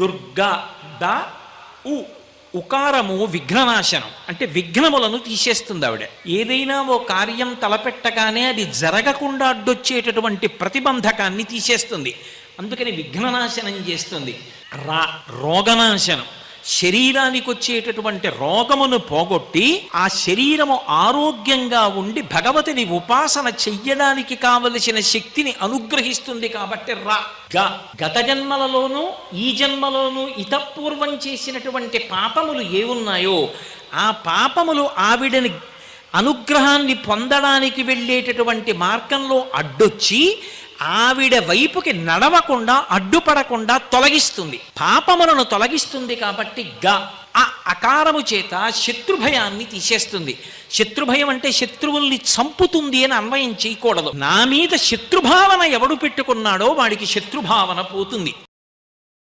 Durga the ఉ. ఉకారము విఘ్ననాశనం. అంటే విఘ్నములను తీసేస్తుంది ఆవిడ. ఏదైనా ఓ కార్యం తలపెట్టగానే అది జరగకుండా అడ్డొచ్చేటటువంటి ప్రతిబంధకాన్ని తీసేస్తుంది. అందుకని విఘ్ననాశనం చేస్తుంది. రా రోగనాశనం. శరీరానికి వచ్చేటటువంటి రోగమును పోగొట్టి ఆ శరీరము ఆరోగ్యంగా ఉండి భగవతిని ఉపాసన చెయ్యడానికి కావలసిన శక్తిని అనుగ్రహిస్తుంది కాబట్టి రా గ. గత జన్మలలోనూ ఈ జన్మలోనూ ఇతపూర్వం చేసినటువంటి పాపములు ఏ ఉన్నాయో ఆ పాపములు ఆవిడని అనుగ్రహాన్ని పొందడానికి వెళ్ళేటటువంటి మార్గంలో అడ్డొచ్చి ఆవిడ వైపుకి నడవకుండా అడ్డుపడకుండా తొలగిస్తుంది. పాపములను తొలగిస్తుంది కాబట్టి గ ఆ అకారము చేత శత్రుభయాన్ని తీసేస్తుంది. శత్రుభయం అంటే శత్రువుల్ని చంపుతుంది అని అన్వయం చేయకూడదు. నా మీద శత్రుభావన ఎవడు పెట్టుకున్నాడో వాడికి శత్రుభావన పోతుంది.